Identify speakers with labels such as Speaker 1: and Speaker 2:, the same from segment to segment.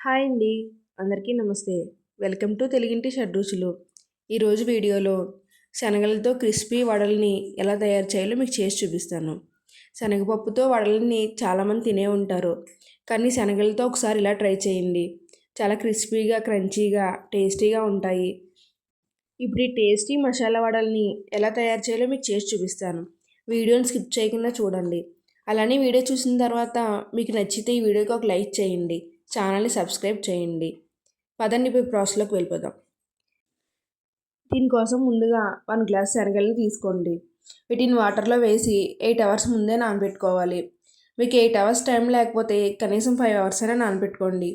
Speaker 1: Hi అండి. అందరికీ నమస్తే. వెల్కమ్ టు తెలుగింటి షడ్రుచులు. ఈరోజు వీడియోలో శనగలతో క్రిస్పీ వడల్ని ఎలా తయారు చేయాలో మీకు చేసి చూపిస్తాను. శనగపప్పుతో వడల్ని చాలామంది తినే ఉంటారు. కానీ శనగలతో ఒకసారి ఇలా ట్రై చేయండి. చాలా క్రిస్పీగా క్రంచీగా టేస్టీగా ఉంటాయి. ఇప్పుడు ఈ టేస్టీ మసాలా వడల్ని ఎలా తయారు చేయాలో మీకు చేసి చూపిస్తాను. వీడియోని స్కిప్ చేయకుండా చూడండి. అలానే వీడియో చూసిన తర్వాత మీకు నచ్చితే ఈ వీడియోకి ఒక లైక్ చేయండి. ఛానల్ని సబ్స్క్రైబ్ చేయండి. పదండి ఇప్పుడు ప్రాసెస్లోకి వెళ్ళిపోదాం. దీనికోసం ముందుగా వన్ గ్లాస్ శనగలు తీసుకోండి. వీటిని వాటర్లో వేసి ఎయిట్ అవర్స్ ముందే నానబెట్టుకోవాలి. మీకు ఎయిట్ అవర్స్ టైం లేకపోతే కనీసం ఫైవ్ అవర్స్ అయినా నానబెట్టుకోండి.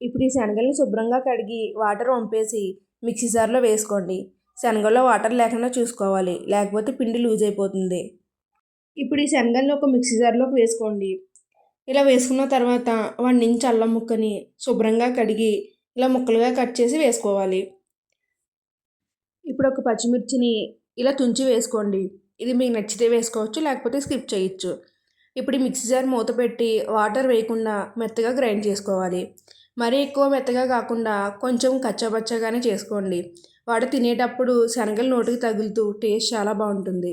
Speaker 1: ఇప్పుడు ఈ శనగల్ని శుభ్రంగా కడిగి వాటర్ వంపేసి మిక్సీ జార్లో వేసుకోండి. శనగల్లో వాటర్ లేకుండా చూసుకోవాలి. లేకపోతే పిండి లూజ్ అయిపోతుంది. ఇప్పుడు ఈ శనగల్ని ఒక మిక్సీ జార్లోకి వేసుకోండి. ఇలా వేసుకున్న తర్వాత వన్ ఇంచ్ అల్లం ముక్కని శుభ్రంగా కడిగి ఇలా ముక్కలుగా కట్ చేసి వేసుకోవాలి. ఇప్పుడు ఒక పచ్చిమిర్చిని ఇలా తుంచి వేసుకోండి. ఇది మీకు నచ్చితే వేసుకోవచ్చు లేకపోతే స్కిప్ చేయొచ్చు. ఇప్పుడు మిక్సీ జార్ మూత పెట్టి వాటర్ వేయకుండా మెత్తగా గ్రైండ్ చేసుకోవాలి. మరీ ఎక్కువ మెత్తగా కాకుండా కొంచెం కచ్చపచ్చగానే చేసుకోండి. వాడు తినేటప్పుడు శనగలు నోటికి తగులుతూ టేస్ట్ చాలా బాగుంటుంది.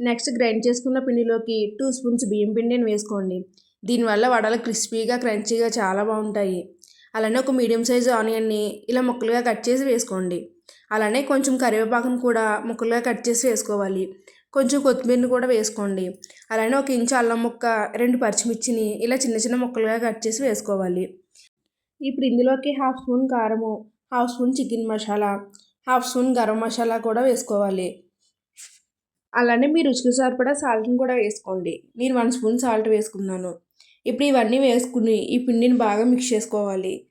Speaker 1: నెక్స్ట్ గ్రైండ్ చేసుకున్న పిండిలోకి టూ స్పూన్స్ బియ్యం పిండిని వేసుకోండి. దీనివల్ల వడలు క్రిస్పీగా క్రంచీగా చాలా బాగుంటాయి. అలానే ఒక మీడియం సైజు ఆనియన్ని ఇలా ముక్కలుగా కట్ చేసి వేసుకోండి. అలానే కొంచెం కరివేపాకును కూడా ముక్కలుగా కట్ చేసి వేసుకోవాలి. కొంచెం కొత్తిమీరని కూడా వేసుకోండి. అలానే ఒక ఇంచు అల్లం ముక్క రెండు పచ్చిమిర్చిని ఇలా చిన్న చిన్న ముక్కలుగా కట్ చేసి వేసుకోవాలి. ఇప్పుడు ఇందులోకి హాఫ్ స్పూన్ కారము half spoon chicken masala half spoon garam masala కూడా వేసుకోవాలి. అలానే మీ రుచికి సరిపడా సాల్ట్ని కూడా వేసుకోండి. నేను వన్ స్పూన్ సాల్ట్ వేసుకున్నాను. ఇప్పుడు ఇవన్నీ వేసుకుని ఈ పిండిని బాగా మిక్స్ చేసుకోవాలి.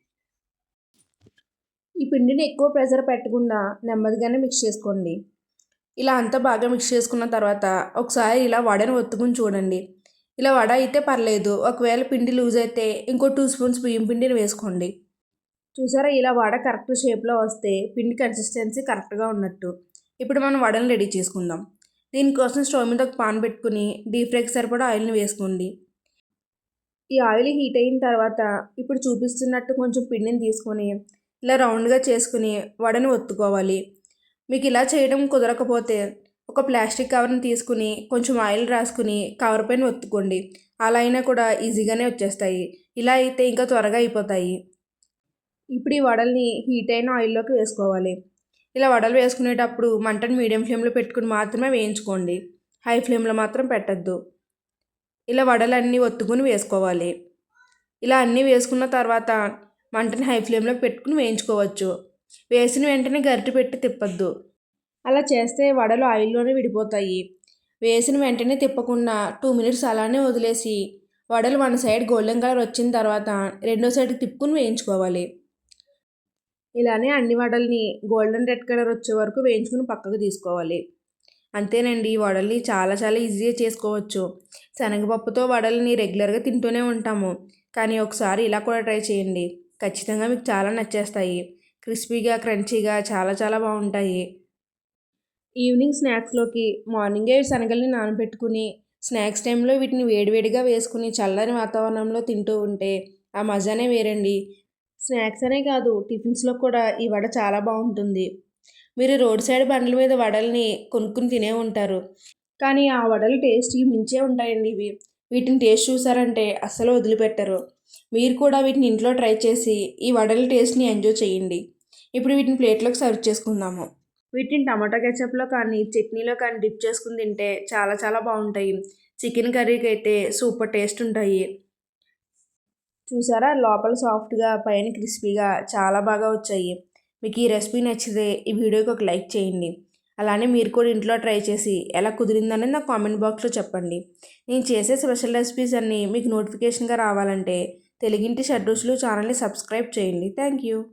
Speaker 1: ఈ పిండిని ఎక్కువ ప్రెజర్ పెట్టకుండా నెమ్మదిగానే మిక్స్ చేసుకోండి. ఇలా అంతా బాగా మిక్స్ చేసుకున్న తర్వాత ఒకసారి ఇలా వడని ఒత్తుకుని చూడండి. ఇలా వడ అయితే పర్లేదు. ఒకవేళ పిండి లూజ్ అయితే ఇంకో టూ స్పూన్స్ బియ్యం పిండిని వేసుకోండి. చూసారా? ఇలా వడ కరెక్ట్ షేప్లో వస్తే పిండి కన్సిస్టెన్సీ కరెక్ట్గా ఉన్నట్టు. ఇప్పుడు మనం వడని రెడీ చేసుకుందాం. దీనికోసం స్టవ్ మీద ఒక పాన్ పెట్టుకుని డీప్ ఫ్రైకి సరిపడా ఆయిల్ని వేసుకోండి. ఈ ఆయిల్ హీట్ అయిన తర్వాత ఇప్పుడు చూపిస్తున్నట్టు కొంచెం పిండిని తీసుకొని ఇలా రౌండ్గా చేసుకుని వడని ఒత్తుకోవాలి. మీకు ఇలా చేయడం కుదరకపోతే ఒక ప్లాస్టిక్ కవర్ని తీసుకుని కొంచెం ఆయిల్ రాసుకుని కవర్ పైన ఒత్తుకోండి. అలా అయినా కూడా ఈజీగానే వచ్చేస్తాయి. ఇలా అయితే ఇంకా త్వరగా అయిపోతాయి. ఇప్పుడు ఈ వడల్ని హీట్ అయిన ఆయిల్లోకి వేసుకోవాలి. ఇలా వడలు వేసుకునేటప్పుడు మంటను మీడియం ఫ్లేమ్లో పెట్టుకుని మాత్రమే వేయించుకోండి. హై ఫ్లేమ్లో మాత్రం పెట్టద్దు. ఇలా వడలన్నీ ఒత్తుకుని వేసుకోవాలి. ఇలా అన్నీ వేసుకున్న తర్వాత మంటని హై ఫ్లేమ్లో పెట్టుకుని వేయించుకోవచ్చు. వేసిన వెంటనే గరిటె పెట్టి తిప్పద్దు. అలా చేస్తే వడలు ఆయిల్లోనే విడిపోతాయి. వేసిన వెంటనే తిప్పకుండా టూ మినిట్స్ అలానే వదిలేసి వడలు వన్ సైడ్ గోల్డెన్ కలర్ వచ్చిన తర్వాత రెండో సైడ్ తిప్పుకుని వేయించుకోవాలి. ఇలానే అన్ని వడల్ని గోల్డెన్ రెడ్ కలర్ వచ్చే వరకు వేయించుకుని పక్కకు తీసుకోవాలి. అంతేనండి ఈ వడల్ని చాలా చాలా ఈజీగా చేసుకోవచ్చు. శనగపప్పుతో వడల్ని రెగ్యులర్గా తింటూనే ఉంటాము. కానీ ఒకసారి ఇలా కూడా ట్రై చేయండి. ఖచ్చితంగా మీకు చాలా నచ్చేస్తాయి. క్రిస్పీగా క్రంచీగా చాలా చాలా బాగుంటాయి. ఈవినింగ్ స్నాక్స్లోకి మార్నింగే శనగల్ని నానబెట్టుకుని స్నాక్స్ టైంలో వీటిని వేడివేడిగా వేసుకుని చల్లని వాతావరణంలో తింటూ ఉంటే ఆ మజానే వేరండి. స్నాక్స్ అనే కాదు టిఫిన్స్లో కూడా ఈ వడ చాలా బాగుంటుంది మీరు రోడ్ సైడ్ బండ్ల మీద వడల్ని కొనుక్కుని తినే ఉంటారు. కానీ ఆ వడలు టేస్ట్ మించే ఉంటాయండి ఇవి. వీటిని టేస్ట్ చూసారంటే అస్సలు వదిలిపెట్టరు. మీరు కూడా వీటిని ఇంట్లో ట్రై చేసి ఈ వడల టేస్ట్ని ఎంజాయ్ చేయండి. ఇప్పుడు వీటిని ప్లేట్లోకి సర్వ్ చేసుకుందాము. వీటిని టమాటో కెచప్లో కానీ చట్నీలో కానీ డిప్ చేసుకుని తింటే చాలా చాలా బాగుంటాయి చికెన్ కర్రీకి అయితే సూపర్ టేస్ట్ ఉంటాయి. చూసారా? లోపల సాఫ్ట్గా పైన క్రిస్పీగా చాలా బాగా వచ్చాయి. మీకు ఈ రెసిపీ నచ్చితే ఈ వీడియోకి ఒక లైక్ చేయండి. అలానే మీరు కూడా ఇంట్లో ట్రై చేసి ఎలా కుదిరిందనేది నాకు కామెంట్ బాక్స్లో చెప్పండి. నేను చేసే స్పెషల్ రెసిపీస్ అన్నీ మీకు నోటిఫికేషన్గా రావాలంటే తెలుగింటి షెడ్యూల్స్లో ఛానల్ని సబ్స్క్రైబ్ చేయండి. Thank you